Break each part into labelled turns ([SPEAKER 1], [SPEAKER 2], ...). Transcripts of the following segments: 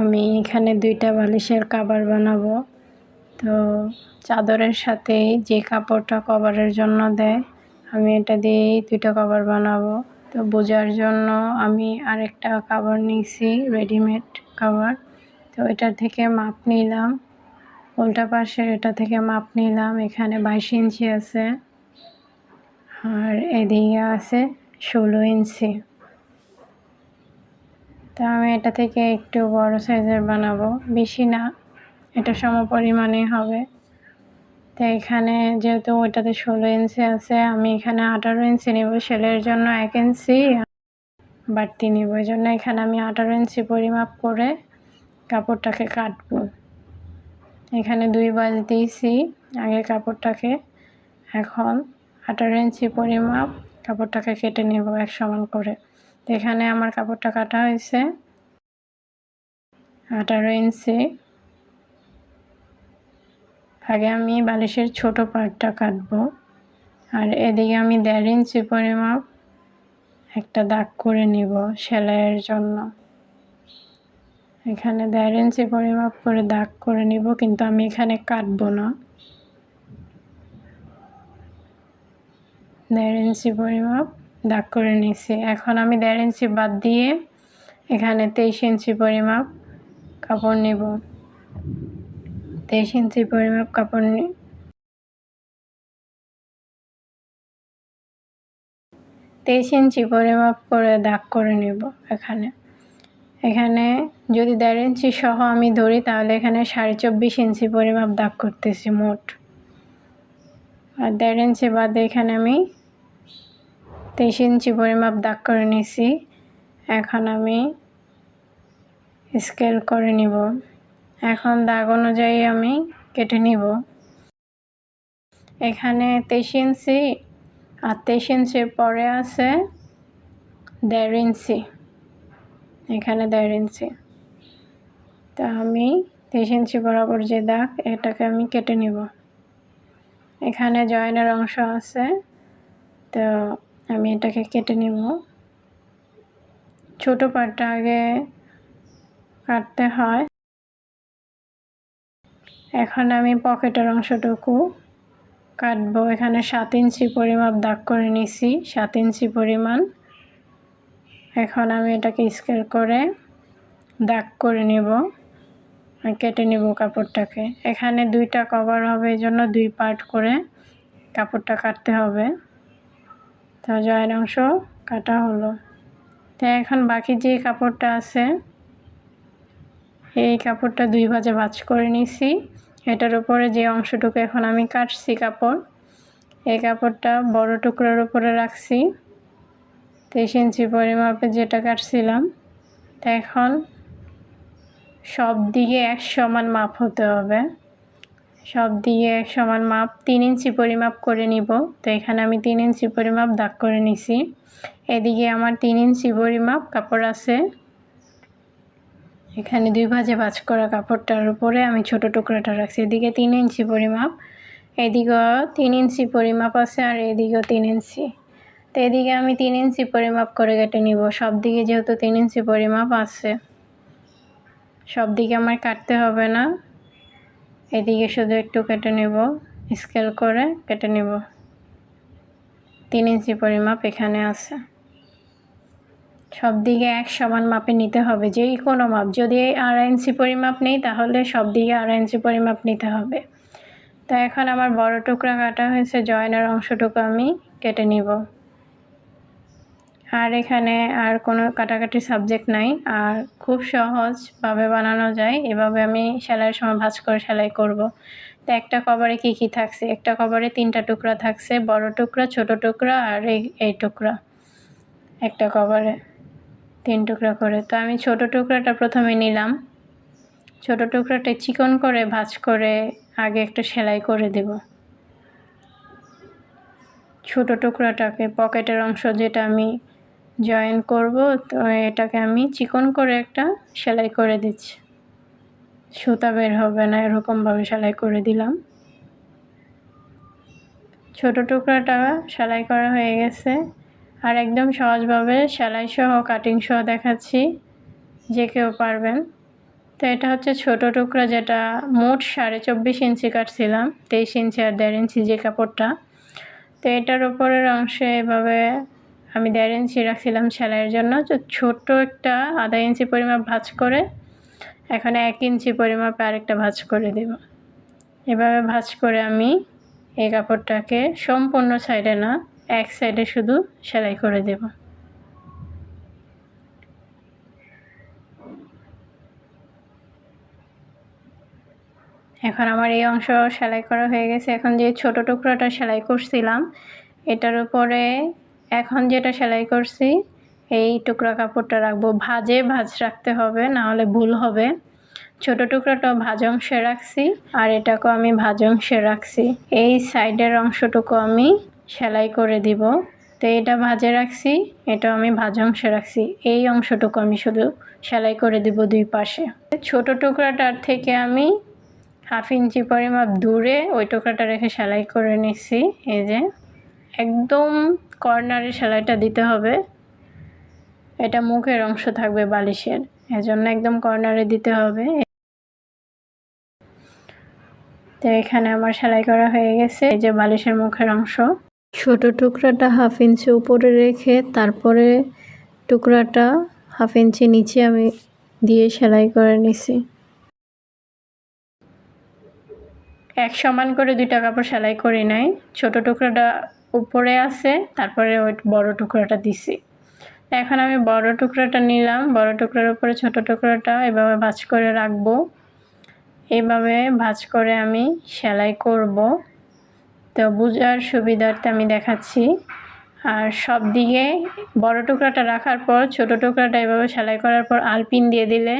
[SPEAKER 1] আমি এখানে দুইটা বালিশের কাভার বানাবো। তো চাদরের সাথে যে কাপড়টা কভারের জন্য দেয়, আমি এটা দিয়েই দুইটা কভার বানাবো। তো বোঝার জন্য আমি আরেকটা কাভার নিয়েছি রেডিমেড কাভার তো এটা থেকে মাপ নিলাম। উল্টা পাশের এটা থেকে মাপ নিলাম, এখানে বাইশ ইঞ্চি আছে। আর এদিকে আছে ষোলো ইঞ্চি। তো আমি এটা থেকে একটু বড় সাইজের বানাবো। বেশি না, এটা সম পরিমাণে হবে। তো এখানে যেহেতু ওইটাতে ষোলো ইঞ্চি আছে, আমি এখানে আঠারো ইঞ্চি নেব। সেলের জন্য এক ইঞ্চি বাড়তি নেব। এই জন্য এখানে আমি আঠারো ইঞ্চি পরিমাপ করে কাপড়টাকে কাটবো। এখানে দুই বাজ দিয়েছি আগে কাপড়টাকে। এখন আঠারো ইঞ্চি পরিমাপ, কাপড়টাকে কেটে নেব এক সমান করে। এখানে আমার কাপড়টা কাটা হয়েছে। আঠারো ইঞ্চি। আগে আমি বালিশের ছোট পার্টটা কাটবো। আর এদিকে আমি দেড় ইঞ্চি পরিমাপ একটা দাগ করে নিব সেলাইয়ের জন্য। এখানে দেড় ইঞ্চি পরিমাপ করে দাগ করে নিব, কিন্তু আমি এখানে কাটবো না। দেড় ইঞ্চি পরিমাপ। দাগ করে নিছি এখন আমি দেড় ইঞ্চি বাদ দিয়ে এখানে তেইশ ইঞ্চি পরিমাপ কাপড় নিব। তেইশ ইঞ্চি পরিমাপ কাপড় নি তেইশ ইঞ্চি পরিমাপ করে দাগ করে নেব এখানে। এখানে যদি দেড় ইঞ্চি সহ আমি ধরি তাহলে এখানে সাড়ে চব্বিশ ইঞ্চি পরিমাপ দাগ করতেছি মোট। আর দেড় ইঞ্চি বাদে এখানে আমি তেইশ ইঞ্চি পরিমাপ দাগ করে নিছি। এখন আমি স্কেল করে নিব। এখন দাগ অনুযায়ী আমি কেটে নিব। এখানে তেইশ ইঞ্চি আর তেইশ ইঞ্চির পরে আছে দেড় ইঞ্চি। এখানে দেড় ইঞ্চি। তা আমি তেইশ ইঞ্চি বরাবর যে দাগ, এটাকে আমি কেটে নিব। এখানে জয়েনের অংশ আছে। তো আমি এটাকে কেটে নিব। ছোট পাটটা আগে কাটতে হয়। এখন আমি পকেটের অংশটুকু কাটবো। এখানে সাত ইঞ্চি পরিমাপ দাগ করে নিছি, সাত ইঞ্চি পরিমাণ। এখন আমি এটাকে স্কেল করে দাগ করে নিব কেটে নিব কাপড়টাকে। এখানে দুইটা কভার হবে, এই জন্য দুই পার্ট করে কাপড়টা কাটতে হবে। তো জয়ের অংশ কাটা হলো। তো এখন বাকি যে কাপড়টা আছে, এই কাপড়টা দুই ভাজে ভাজ করে নিছি। এটার উপরে যে অংশটুকু এখন আমি কাটছি কাপড়, এই কাপড়টা বড় টুকরোর উপরে রাখছি। তেইশ ইঞ্চি পরিমাপে যেটা কাটছিলাম, তা এখন সব দিকে এক সমান মাপ হতে হবে। সব এক সমান মাপ তিন ইঞ্চি পরিমাপ করে নিব। তো এখানে আমি তিন ইঞ্চি পরিমাপ দাগ করে নিছি। এদিকে আমার তিন ইঞ্চি পরিমাপ কাপড় আছে। এখানে দুই ভাজে ভাজ করা কাপড়টার উপরে আমি ছোট টুকরাটা রাখছি। এদিকে তিন ইঞ্চি পরিমাপ, এদিকেও তিন ইঞ্চি পরিমাপ আছে আর এদিকেও তিন ইঞ্চি। তো এদিকে আমি তিন ইঞ্চি পরিমাপ করে কেটে নিব। সব দিকে যেহেতু তিন ইঞ্চি পরিমাপ আছে, সব দিকে আমার কাটতে হবে না। এদিকে শুধু একটু কেটে নেব স্কেল করে কেটে নেব। তিন ইঞ্চি পরিমাপ এখানে আছে। সব দিকে এক সমান মাপে নিতে হবে যেই কোনো মাপ। যদি আড়াই ইঞ্চি পরিমাপ নেই, তাহলে সব দিকে আড়াই ইঞ্চি পরিমাপ নিতে হবে। তো এখন আমার বড় টুকরা কাটা হয়েছে, জয়েনের অংশটুকু আমি কেটে নিব। আর এখানে আর কোনো কাটাকাটি সাবজেক্ট নাই। আর খুব সহজভাবে বানানো যায়। এভাবে আমি সেলাইয়ের সময় ভাজ করে সেলাই করব। তো একটা কভারে কি কি থাকছে? একটা কভারে তিনটা টুকরা থাকছে। বড় টুকরা, ছোট টুকরা আর এই এই টুকরা। একটা কভারে তিন টুকরা করে। তো আমি ছোট টুকরাটা প্রথমে নিলাম। ছোট টুকরাটা চিকন করে ভাজ করে আগে একটা সেলাই করে দেব। ছোট টুকরাটাকে পকেটের অংশ যেটা আমি জয়েন করব, তো এটাকে আমি চিকন করে একটা সেলাই করে দিচ্ছি। সুতা বের হবে না, এরকমভাবে সেলাই করে দিলাম। ছোট টুকরাটা সেলাই করা হয়ে গেছে। আর একদম সহজভাবে সেলাই সহ কাটিং সহ দেখাচ্ছি, যে কেউ পারবেন। তো এটা হচ্ছে ছোট টুকরা যেটা মোট সাড়ে চব্বিশ ইঞ্চি কাটছিলাম, তেইশ ইঞ্চি আর দেড় ইঞ্চি যে কাপড়টা। তো এটার ওপরের অংশে এভাবে আমি দেড় ইঞ্চি রাখছিলাম সেলাইয়ের জন্য। তো ছোট্ট একটা আধা ইঞ্চি পরিমাপ ভাঁজ করে এখানে এক ইঞ্চি পরিমাপে আরেকটা ভাঁজ করে দেব। এভাবে ভাঁজ করে আমি এই কাপড়টাকে সম্পূর্ণ সাইডে না, এক সাইডে শুধু সেলাই করে দেব। এখন আমার এই অংশ সেলাই করা হয়ে গেছে। এখন যে ছোট টুকরোটা সেলাই করছিলাম, এটার উপরে এখন যেটা সেলাই করছি, এই টুকরা কাপড়টা রাখব। ভাজে ভাজ রাখতে হবে না হলে ভুল হবে। ছোট টুকরাটা ভাজ অংশে রাখছি, আর এটাকেও আমি ভাজ অংশে রাখছি। এই সাইডের অংশটুকু আমি সেলাই করে দিব। তো এটা ভাজে রাখছি এটা আমি ভাজ অংশে রাখছি। এই অংশটুকু আমি শুধু সেলাই করে দিব দুই পাশে। ছোট টুকরাটার থেকে আমি হাফ ইঞ্চি পরিমাপ দূরে ওই টুকরাটা রেখে সেলাই করে নিচ্ছি, এই যে। একদম কর্নারে সেলাইটা দিতে হবে। এটা মুখের অংশ থাকবে বালিশের, এজন্য একদম কর্নারে দিতে হবে। তো এখানে আমার সেলাই করা হয়ে গেছে, এই যে বালিশের মুখের অংশ। ছোট টুকরাটা হাফ ইঞ্চি উপরে রেখে তারপরে টুকরাটা হাফ ইঞ্চি নিচে আমি দিয়ে সেলাই করে নিছি। এক সমান করে দুইটা কাপড় সেলাই করি নাই, ছোট টুকরাটা উপরে আছে, তারপরে ওই বড় টুকরাটা দিছি। এখন আমি বড় টুকরাটা নিলাম, বড় টুকরার উপরে ছোট টুকরাটা এভাবে ভাঁজ করে রাখব। এইভাবে ভাঁজ করে আমি সেলাই করব। তো বোঝার সুবিধার্থে আমি দেখাচ্ছি। আর সব দিকে বড় টুকরাটা রাখার পর, ছোট টুকরাটা এভাবে সেলাই করার পর আলপিন দিয়ে দিলে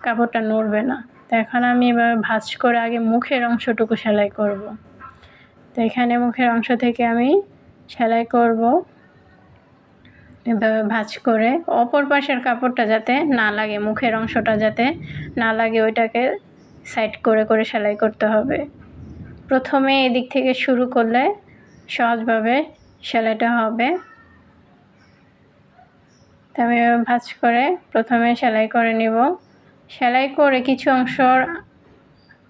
[SPEAKER 1] কাপড়টা নড়বে না। তো এখন আমি এভাবে ভাঁজ করে আগে মুখের অংশটুকু সেলাই করব। তো এখানে মুখের অংশ থেকে আমি সেলাই করব। এভাবে ভাঁজ করে অপর পাশের কাপড়টা যাতে না লাগে, মুখের অংশটা যাতে না লাগে, ওইটাকে সাইড করে করে সেলাই করতে হবে। প্রথমে এদিক থেকে শুরু করলে সহজভাবে সেলাইটা হবে। আমি ভাঁজ করে প্রথমে সেলাই করে নিব। সেলাই করে কিছু অংশ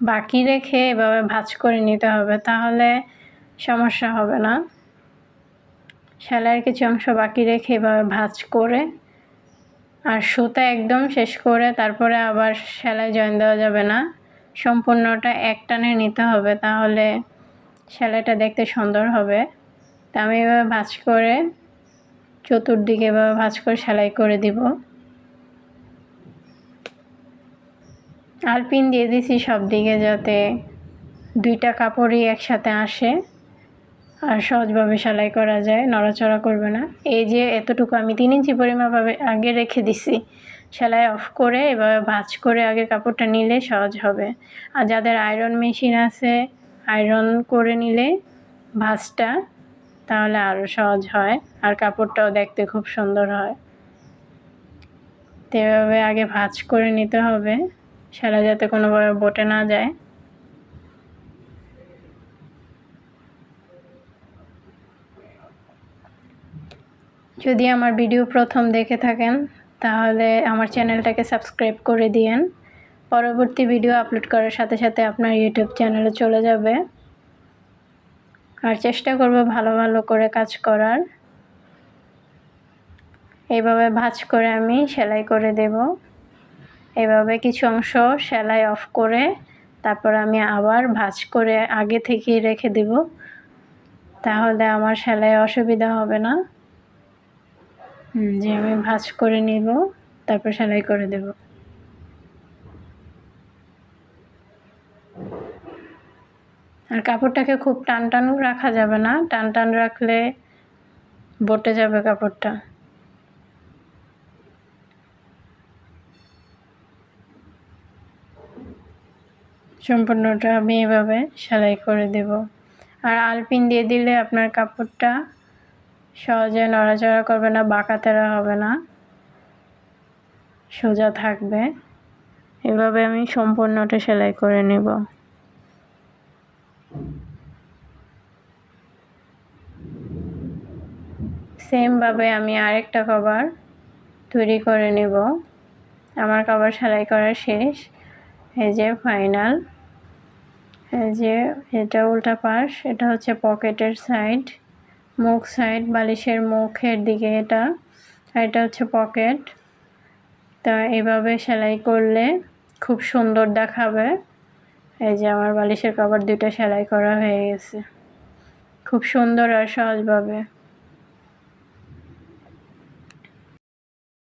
[SPEAKER 1] বাকি রেখে এভাবে ভাঁজ করে নিতে হবে, তাহলে সমস্যা হবে না। সেলাইয়ের কিছু অংশ বাকি রেখে এভাবে ভাঁজ করে আর সুতা একদম শেষ করে তারপরে আবার সেলাই জয়েন দেওয়া যাবে না। সম্পূর্ণটা এক টানে নিতে হবে, তাহলে সেলাইটা দেখতে সুন্দর হবে। তা আমি এভাবে ভাঁজ করে চতুর্দিকে এভাবে ভাঁজ করে সেলাই করে দিব। আলপিন দিয়ে দিছি সব দিকে যাতে দুইটা কাপড়ই একসাথে আসে। আর সহজভাবে সেলাই করা যায়, নড়াচড়া করবে না। এই যে এতটুকু আমি তিন ইঞ্চি পরিমাপ আগে রেখে দিছি। সেলাই অফ করে এভাবে ভাঁজ করে আগে কাপড়টা নিলে সহজ হবে। আর যাদের আয়রন মেশিন আছে, আয়রন করে নিলে ভাঁজটা তাহলে আরও সহজ হয় আর কাপড়টাও দেখতে খুব সুন্দর হয়। তো এভাবে আগে ভাঁজ করে নিতে হবে, সেলাই যাতে কোনোভাবে বটে না যায়। যদি আমার ভিডিও প্রথম দেখে থাকেন, তাহলে আমার চ্যানেলটাকে সাবস্ক্রাইব করে দিয়েন। পরবর্তী ভিডিও আপলোড করার সাথে সাথে আপনার ইউটিউব চ্যানেলে চলে যাবে। আর চেষ্টা করব ভালো ভালো করে কাজ করার। এইভাবে ভাজ করে আমি সেলাই করে দেব। এভাবে কিছু অংশ সেলাই অফ করে তারপর আমি আবার ভাজ করে আগে থেকেই রেখে দেব। তাহলে আমার সেলাই অসুবিধা হবে না। যে আমি ভাজ করে নিব, তারপর সেলাই করে দেব। আর কাপড়টাকে খুব টান টান রাখা যাবে না, টান টান রাখলে বটে যাবে কাপড়টা। সম্পূর্ণটা আমি এভাবে সেলাই করে দেব। আর আলপিন দিয়ে দিলে আপনার কাপড়টা সহজে নড়াচড়া করবে না, বাঁকাতেরা হবে না। সোজা থাকবে। এভাবে আমি সম্পূর্ণটা সেলাই করে নেব। সেমভাবে আমি আরেকটা কভার তৈরি করে নেব। আমার কভার সেলাই করা শেষ। এই যে ফাইনাল। এই যে এটা উল্টা পাশ, এটা হচ্ছে পকেটের সাইড। মুখ সাইড, বালিশের মুখের দিকে এটা, আর এটা হচ্ছে পকেট। তা এভাবে সেলাই করলে খুব সুন্দর দেখাবে। এই যে আমার বালিশের কভার দুটো সেলাই করা হয়ে গেছে। খুব সুন্দর আর সহজভাবে।